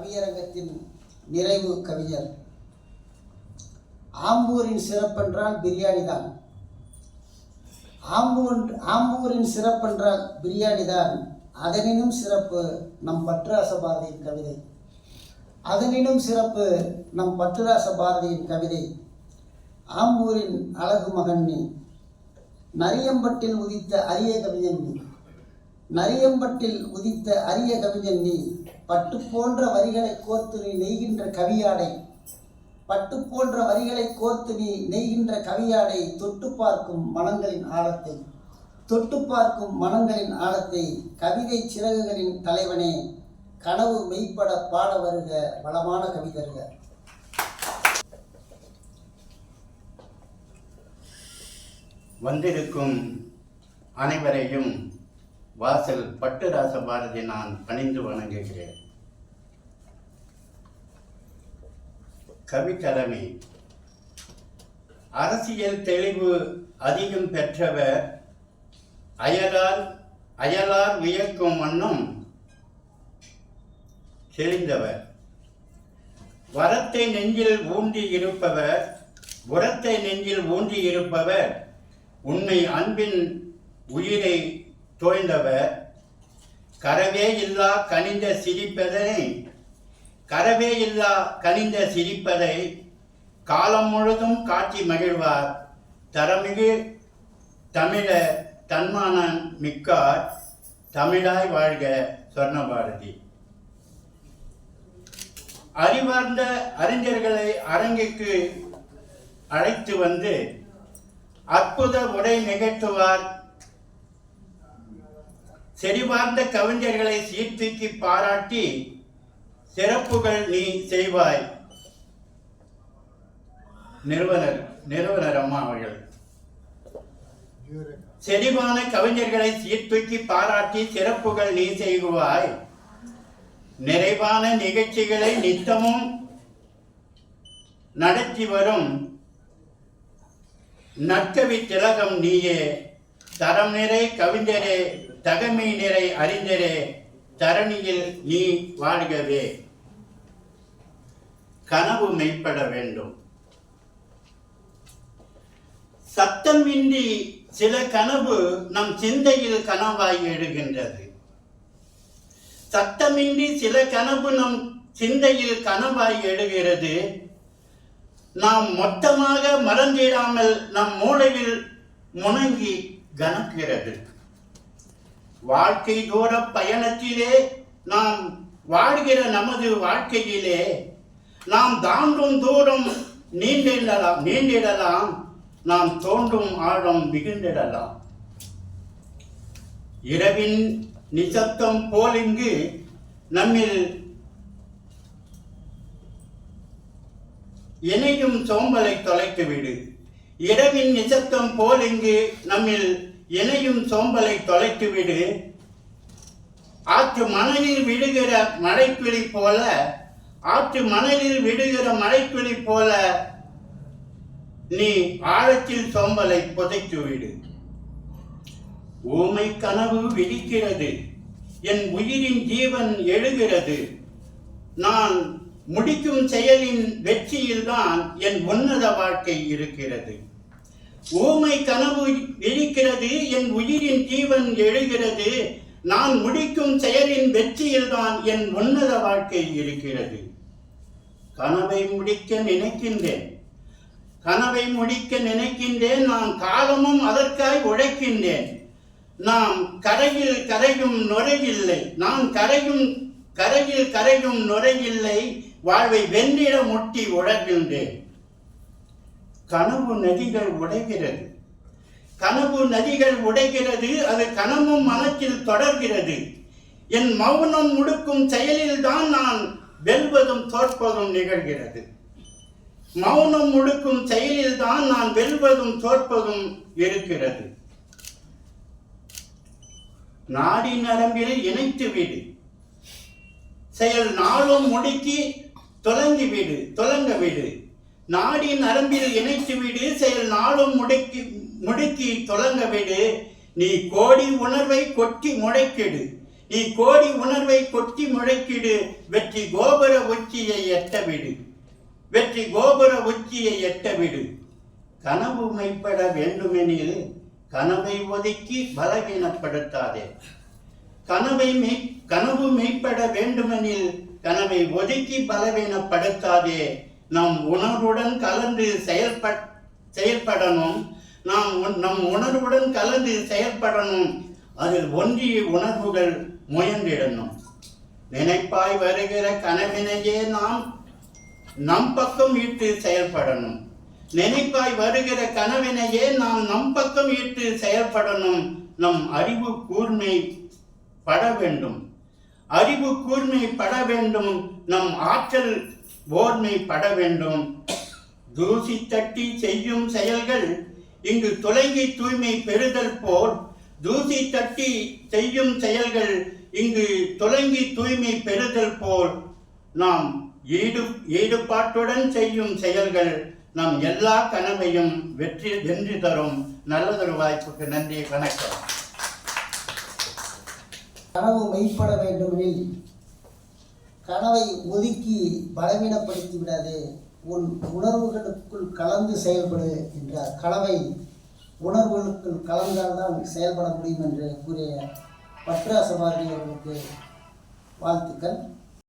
கவியரங்கத்தின் நிறைவு கவிஞர். ஆம்பூரின் சிறப்பென்றால் பிரியாணி தான் ஆம்பூர் ஆம்பூரின் சிறப்பென்றால் பிரியாணி தான் அதனினும் சிறப்பு நம் பட்டுராச பாரதியின் கவிதை. அதனினும் சிறப்பு நம் பற்றுராச பாரதியின் கவிதை. ஆம்பூரின் அழகு மகன் நீ. நரியம்பட்டில் உதித்த அரிய கவிஞன் நீ. நரியம்பட்டில் உதித்த அரிய கவிஞன் நீ பட்டு போன்ற வரிகளை கோர்த்து நீ நெய்கின்ற கவியாடை. பட்டு போன்ற வரிகளை கோர்த்து நீ நெய்கின்ற கவியாடை தொட்டு பார்க்கும் மனங்களின் ஆழத்தை. தொட்டு பார்க்கும் மனங்களின் ஆழத்தை கவிதை சிறகுகளின் தலைவனே கனவு மெய்ப்பட பாட வருக வளமான கவிதருக வந்திருக்கும் அனைவரையும் வாசல் பட்டுராச பாரதி நான் பணிந்து வணங்குகிறேன். கவிக்கடமை அரசியல் தெளிவு அதிகம் பெற்றவர் அயலால் அயலார் வியக்கும் வண்ணம் தெரிந்தவர் வரத்தை நெஞ்சில் ஊன்றி இருப்பவர் உரத்தை நெஞ்சில் ஊன்றி இருப்பவர் உண்மை அன்பின் உயிரை தோய்ந்தவர் கரவே இல்லா கனிந்த சிரிப்பதை கரவே இல்லா கனிந்த சிரிப்பதை காலம் முழுதும் காட்சி மகிழ்வார். தரமிகு தமிழ தன்மானன் மிக்கார் தமிழாய் வாழ்க சொர்ணபாரதி. அறிவார்ந்த அறிஞர்களை அரங்கிற்கு அழைத்து வந்து அற்புத உரை நிகழ்த்துவார். செறிவார்ந்த கவிஞர்களை சீர்தூக்கி பாராட்டி சிறப்புகள் நீ செய்வாய். நிறுவனர் நிறுவனர் அம்மா அவர்கள். செறிவான கவிஞர்களை சீர்தூக்கி பாராட்டி சிறப்புகள் நீ செய்வாய். நிறைவான நிகழ்ச்சிகளை நித்தமும் நடத்தி வரும் நற்கவி திலகம் நீயே. தரம் நிறை கவிஞரே தகமை நிறை அறிஞரே தரணியில் நீ வாழ்கவே. கனவு மெய்ப்பட வேண்டும். சத்தமின்றி சில கனவு நம் சிந்தையில் கனவாகி எடுகின்றது சத்தமின்றி சில கனவு நம் சிந்தையில் கனவாகி எடுகிறது நாம் மொத்தமாக மறந்திடாமல் நம் மூளையில் முணங்கி கணக்கிறது வாழ்க்கை தூர பயணத்திலே நாம் வாழ்கிற நமது வாழ்க்கையிலே நாம் தாண்டும் தூரம் நீண்டிடலாம் நீண்டிடலாம். நாம் தோன்றும் ஆழம் மிகுந்திடலாம். இரவின் நிசப்தம் போல் இங்கு நம்மில் இணையும் சோம்பலை தொலைத்துவிடு. இரவின் நிசப்தம் போல் இங்கு நம்மில் இணையும் சோம்பலை தொலைத்துவிடு ஆற்று மணலில் விடுகிற மழைப்பிழி போல ஆற்று மணலில் விடுகிற மழைப்பிழி போல நீ ஆழத்தில் சோம்பலை புதைத்துவிடு ஊமை கனவு விழிக்கிறது என் உயிரின் ஜீவன் எழுகிறது. நான் முடிக்கும் செயலின் வெற்றியில்தான் என் உன்னத வாழ்க்கை இருக்கிறது. ஊமை கனவு விழிக்கிறது என் உயிரின் ஜீவன் எழுகிறது. நான் முடிக்கும் செயலின் வெற்றியில்தான் என் உன்னத வாழ்க்கை இருக்கிறது. கனவை முடிக்க நினைக்கின்றேன். கனவை முடிக்க நினைக்கின்றேன். நான் காலமும் அதற்காய் உழைக்கின்றேன். நாம் கரையில் கரையும் நுரையில்லை. நான் கரையும் கரையில் கரையும் நுரையில்லை. வாழ்வை வென்றிட முட்டி உழகின்றேன் கனவு நதிகள் உடைகிறது. கனவு நதிகள் உடைகிறது அது கனவும் மனத்தில் தொடர்கிறது. என் மௌனம் முடுக்கும் செயலில் தான் நான் வெல்வதும் தோற்பதும் நிகழ்கிறது. மௌனம் முடுக்கும் செயலில் தான் நான் வெல்வதும் தோற்பதும் இருக்கிறது. நாடி நரம்பில் இணைத்து விடு. செயல் நாளும் முடுக்கி தொலங்கி விடு தொலங்க விடு. நாடி நரம்பில் இணைத்து விடு செயல் நாளும் முடுக்கி முடுக்கி தொடங்க விடு. நீ கோடி உணர்வை கொட்டி முளைக்கிடு நீ கோடி உணர்வை கொட்டி முளைக்கிடு வெற்றி கோபுர உச்சியை எட்டவிடு வெற்றி கோபுர உச்சியை எட்டவிடு கனவு மைப்பட வேண்டுமெனில் கனவை ஒதுக்கி பலவீனப்படுத்தாதே. கனவை மெய் கனவு மெய்ப்பட வேண்டுமெனில் கனவை ஒதுக்கி பலவீனப்படுத்தாதே. நம் உணர்வுடன் கலந்து செயல்பட் செயல்படணும். நாம் நம் உணர்வுடன் கலந்து செயல்படணும். அதில் ஒன்றிய உணர்வுகள் முயன்றிடணும். நினைப்பாய் வருகிற கனவினையே நாம் நம் பக்கம் ஈட்டு செயல்படணும். நினைப்பாய் வருகிற கனவினையே நாம் நம் பக்கம் ஈட்டு செயல்படணும். நம் அறிவு கூர்மை பட வேண்டும். அறிவு கூர்மை பட வேண்டும். நம் ஆற்றல் ஓர்மை பட வேண்டும். தூசி தட்டி செய்யும் செயல்கள் இங்கு தொலைங்கி தூய்மை பெறுதல் போல் தூசி தட்டி செய்யும் செயல்கள் இங்கு தொலைங்கி தூய்மை பெறுதல் போல். நாம் ஈடு ஈடுபாட்டுடன் செய்யும் செயல்கள் நம் எல்லா கனவையும் வெற்றி வென்று தரும். நல்லதொரு வாய்ப்புக்கு நன்றி வணக்கம். கனவு மெய்ப்பட வேண்டுமெனில் கனவை ஒதுக்கி பலவீனப்படுத்தி விடாது உன் உணர்வுகளுக்குள் கலந்து செயல்படு என்றார் கனவை உணர்வுகளுக்குள் கலந்தால்தான் செயல்பட முடியும் என்று கூறிய பற்றாசபாரதி அவர்களுக்கு வாழ்த்துக்கள்.